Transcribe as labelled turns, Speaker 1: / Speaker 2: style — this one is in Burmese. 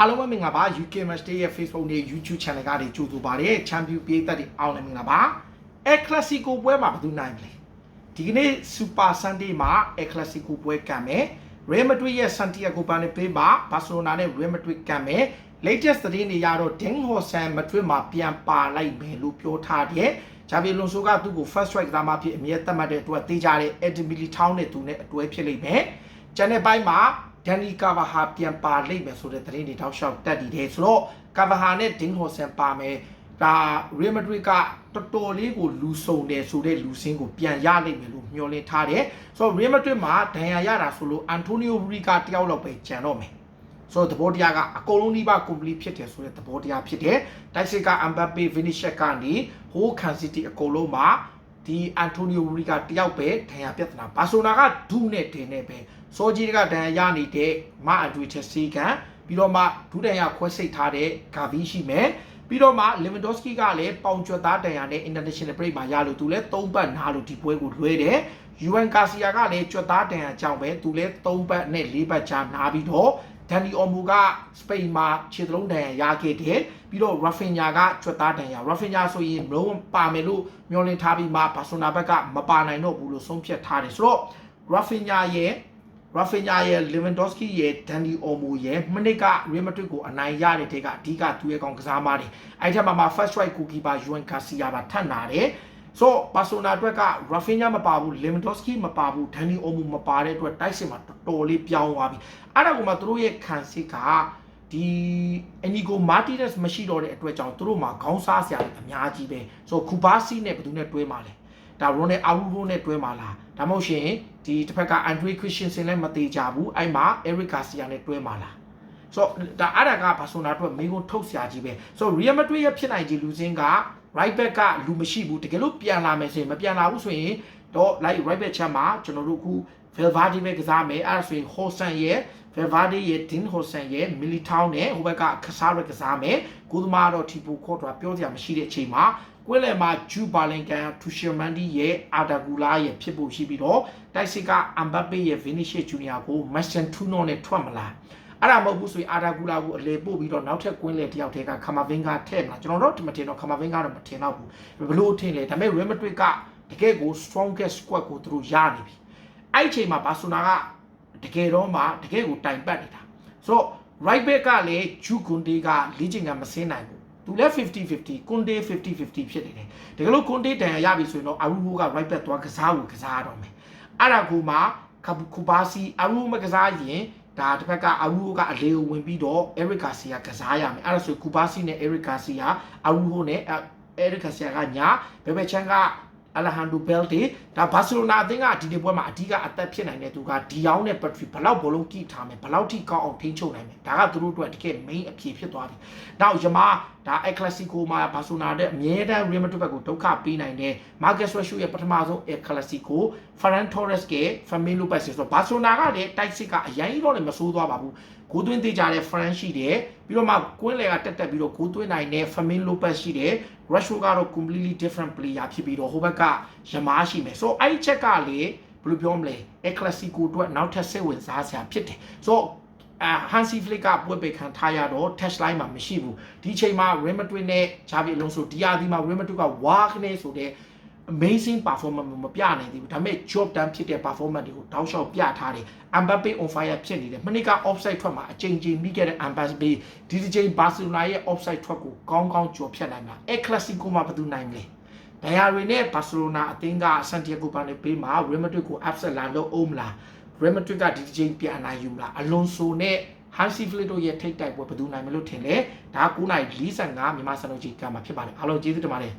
Speaker 1: အားလုံးပဲမင်္ဂလာပါ UK Match Day ရဲ့ Facebook နဲ့ YouTube Channel ကနေကြိုဆိုပါရစေချန်ပီယံပြည်သက်တွေအားလုံးမင်္ဂလာပါ El Clasico ပွဲမှာဘယ်သူနိုင်မလဲဒီကနေ့ Super Sunday မှာ El Clasico ပွဲကံမယ် Real Madrid ရဲ့ Santiago Bernabeu မှာ Barcelona နဲ့ Real Madrid ကံမယ် latest သတင်းတွေရတော့ Ding Hosan Madrid မှာပြန်ပါလိုက်မယ်လို့ပြောထားတယ်ဂျာဗီလွန်ဆိုကသူ့ကို first strike ကမှဖြစ်အမြဲတတ်မှတ်တဲ့အတွက်တေးကြတဲ့ Eddie Militao နဲ့သူနဲ့အတွဲဖြစ်လိမ့်မယ်ကျန်တဲ့ဘက်မှာ ဒန်နီကာဗာဟာပြန်ပါလိမ့်မယ်ဆိုတဲ့သတင်းတွေတောက်လျှောက်တက်တည်တယ်ဆိုတော့ကာဗာဟာနဲ့ဒင်းဟော်ဆန်ပါမယ်ဒါရီမက်ဒရစ်ကတော်တော်လေးကိုလူဆုံတယ်ဆိုတဲ့လူစင်းကိုပြန်ရနိုင်မယ်လို့မျှော်လင့်ထားတယ်ဆိုတော့ရီမက်ဒရစ်မှာဒဏ်ရာရတာဆိုလို့အန်တိုနီယိုရီကတယောက်လောက်ပဲကျန်တော့မယ်ဆိုတော့သဘောတရားကအကုန်လုံးဒီပါ complete ဖြစ်တယ်ဆိုတဲ့သဘောတရားဖြစ်တယ်တိုက်စစ်ကအမ်ဘပေဗီနီရှက်ကနေဟိုးခန်စီတီအကုန်လုံးမှာ ဒီအန်တိုနီယိုရီကတယောက်ပဲဒဏ်ရာပြဿနာဘာဆိုနာကဒုနဲ့တင်နေပဲစောကြီးကဒဏ်ရာရနေတဲ့မအတွေ့ချက်စီကန်ပြီးတော့မှဒုဒဏ်ရာခွဲစိတ်ထားတဲ့ဂါဗီရှိမယ်ပြီးတော့မှလီဗန်ဒော့စကီကလည်းပေါင်ကျွတ်သားတန်ရာနဲ့ international break မှာရလို့သူလည်း၃ပတ်နားလို့ဒီပွဲကိုလွှဲတယ်ယူအန်ကာစီယာကလည်းကျွတ်သားတန်ရာကြောင့်ပဲသူလည်း၃ပတ်နဲ့၄ပတ်ကြာနားပြီးတော့ ဒန်နီအော်မူကစပိန်မှာခြေသလုံးတန်ရာရခဲ့တယ်ပြီးတော့ရာဖင်ညာကကျွတ်သားတန်ရာရာဖင်ညာဆိုရင်လုံးပါမယ်လို့မျှော်လင့်ထားပြီးမှဘာဆိုနာဘက်ကမပါနိုင်တော့ဘူးလို့ဆုံးဖြတ်ထားတယ်ဆိုတော့ရာဖင်ညာရဲ့ရာဖင်ညာရဲ့လီဗန်ဒေါ့စကီရဲ့ဒန်နီအော်မူရဲ့မနစ်ကရီမက်ဒရစ်ကိုအနိုင်ရတဲ့တဲကအဓိကသူရဲ့ကောင်ကစားမတွေအဲ့ထက်မှာမှာ first strike goalkeeper ယူအန်ကာစီယာပါထပ်နာတယ် ဆိုဘာဆိုနာအတွက်ကရာဖင်ညာမပါဘူးလီဗန်ဒေါ့စကီမပါဘူးဒန်နီအော်မူမပါတဲ့အတွက်တိုက်စစ်မှာတော်တော်လေးပြောင်းသွားပြီအဲ့ဒါကမှသူတို့ရဲ့ခံစစ်ကဒီအနီကိုမာတီနက်စ်မရှိတော့တဲ့အတွက်ကြောင့်သူတို့မှာခေါင်းစားစရာအများကြီးပဲဆိုကူဘာစီနဲ့ဘယ်သူနဲ့တွဲမှာလဲဒါရိုနယ်အာဝူရိုနဲ့တွဲမှာလားဒါမှမဟုတ်ရှင်ဒီတစ်ဖက်ကအန်ဒရီခရစ်ရှင်ဆင်လည်းမသေးကြဘူးအဲ့မှာအဲရစ်ကာစီယာနဲ့တွဲမှာလား ဆိုတော့ဒါအဲ့ဒါကဘာဆိုနာအတွက်မိကုံထုတ်စရာကြီးပဲဆိုတော့ရီယယ်မက်ဒရစ်ရဲ့ဖြစ်နိုင်ခြေလူစင်းက right back ကလူမရှိဘူးတကယ်လို့ပြန်လာမယ်ဆိုရင်မပြန်လာဘူးဆိုရင်တော့ like right back ချက်မှာကျွန်တော်တို့အခု Valverde ပဲကစားမယ်အဲ့ဒါဆိုရင် Hosan ရဲ့ Valverde ရဲ့ Dean Hosan ရဲ့ Militao နဲ့ဟိုဘက်ကခစားရကစားမယ်ကိုသမားတော့ Tipo Courtois ပြောစရာမရှိတဲ့အချိန်မှာကွင်းလယ်မှာဂျူဘာလင်ကန်ထူရှယ်မန်ဒီရဲ့အာဒါဂူလာရဲ့ဖြစ်ဖို့ရှိပြီးတော့တိုက်စစ်ကအမ်ဘပေရဲ့ဗီနီရှီဂျူနီယာကိုမက်ဆန်ထူနိုနဲ့ထွက်မလား အဲ့ဒါမဟုတ်ဘူးဆိုရင်အာဒါဂူလာကိုအလေပို့ပြီးတော့နောက်ထပ်ကွင်းလယ်တယောက်တည်းကခမာဗင်ကထည့်မလားကျွန်တော်တို့မထင်တော့ခမာဗင်ကတော့မထင်တော့ဘူးဘလို့ထင်လဲဒါပေမဲ့ Real Madrid ကတကယ်ကို strongest squad ကိုသူတို့ရနေပြီအဲ့ဒီအချိန်မှာဘာဆိုနာကတကယ်တော့မှတကယ်ကိုတိုင်ပတ်နေတာဆိုတော့ right back ကလည်းဂျူကွန်တေကလေ့ကျင့်ကမစင်းနိုင်ဘူးသူလည်း50 50ကွန်တေ50 50ဖြစ်နေတယ်တကယ်လို့ကွန်တေတန်ရရပြီဆိုရင်တော့အာရူဟိုက right back သွားကစားကိုကစားရတော့မယ်အဲ့ဒါကိုမှကူပါစီအာရူမကစားရင် ဒါတစ်ဖက်ကအာရူဟိုကအလေကိုဝင်ပြီးတော့ Eric Garcia ကစားရမယ်အဲ့ဒါဆိုကူပါစီနဲ့ Eric Garcia အာရူဟိုနဲ့ Eric Garcia ကညာဘယ်ဘက်ချမ်းက အလဟန်ဒိုဘယ်တေဒါဘာစီလိုနာအသင်းကဒီဒီပွဲမှာအဓိကအသက်ဖြစ်နိုင်တဲ့သူကဒီအောင်နဲ့ဘက်ထရီဘလောက်ဘောလုံးကိထားမယ်ဘလောက်ထိကောင်းအောင်ထိန်းချုပ်နိုင်မယ်ဒါကသူတို့အတွက်တကယ် main အဖြေဖြစ်သွားပြီ။နောက်ယမားဒါ El Clasico မှာဘာစီလိုနာတဲ့အမြဲတမ်း Real Madrid ဘက်ကိုဒုက္ခပေးနိုင်တဲ့ Marcus Rashford ရဲ့ပထမဆုံး El Clasico Ferran Torres က Fermin Lopez ဆိုတော့ဘာစီလိုနာကလည်းတိုက်စစ်ကအရင်တော့လည်းမဆိုးသွားပါဘူး။ ဂိုးသွင်းသေးကြတဲ့ Fran ရှိတယ်ပြီးတော့မှကွင်းလယ်ကတက်တက်ပြီးတော့ဂိုးသွင်းနိုင်တဲ့ Fermin Lopez ရှိတယ် Rashford ကတော့ completely different player ဖြစ်ပြီးတော့ဟိုဘက်ကယမားရှိမယ်ဆိုတော့အဲ့ဒီချက်ကလေဘယ်လိုပြောမလဲ El Clasico အတွက်နောက်ထပ်စိတ်ဝင်စားစရာဖြစ်တယ်ဆိုတော့အာဟန်စီဖလစ်ကပွဲပေခံထားရတော့ touch line မှာမရှိဘူးဒီချိန်မှာ Real Madrid နဲ့ဂျာဗီအလုံးဆိုဒီယာဒီမှာ Real Madrid ကဝါခနေဆိုတဲ့ amazing performance မပြနိုင်သေးဘူးဒါပေမဲ့ job done ဖြစ်တဲ့ performance တွေကိုတောက်လျှောက်ပြထားတယ် Mbappe on fire ဖြစ်နေတယ်မနစ်က offside ထွက်မှာအချိန်ချင်းမိခဲ့တဲ့ Mbappe ဒီဒီချိန် Barcelona ရဲ့ offside ထွက်ကိုကောင်းကောင်းကြော်ဖြတ်နိုင်မှာ El Clasico မှာဘယ်သူနိုင်မလဲဒိုင်ယာရီနဲ့ဘာစီလိုနာအသင်းကဆန်တီယာဂိုဘာနေပေးမှာရီမက်ဒရစ်ကို upset လာလို့အောင်မလားရီမက်ဒရစ်ကဒီဒီချိန်ပြန်နိုင်ယူမလားအလွန်ဆိုနဲ့ဟန်စီဖလစ်တို့ရဲ့ထိတ်တိုက်ပွဲဘယ်သူနိုင်မလို့ထင်လဲဒါ9နိုင်45မြန်မာစံတော်ကြီးကမှာဖြစ်ပါတယ်အားလုံးကျေးဇူးတင်ပါတယ်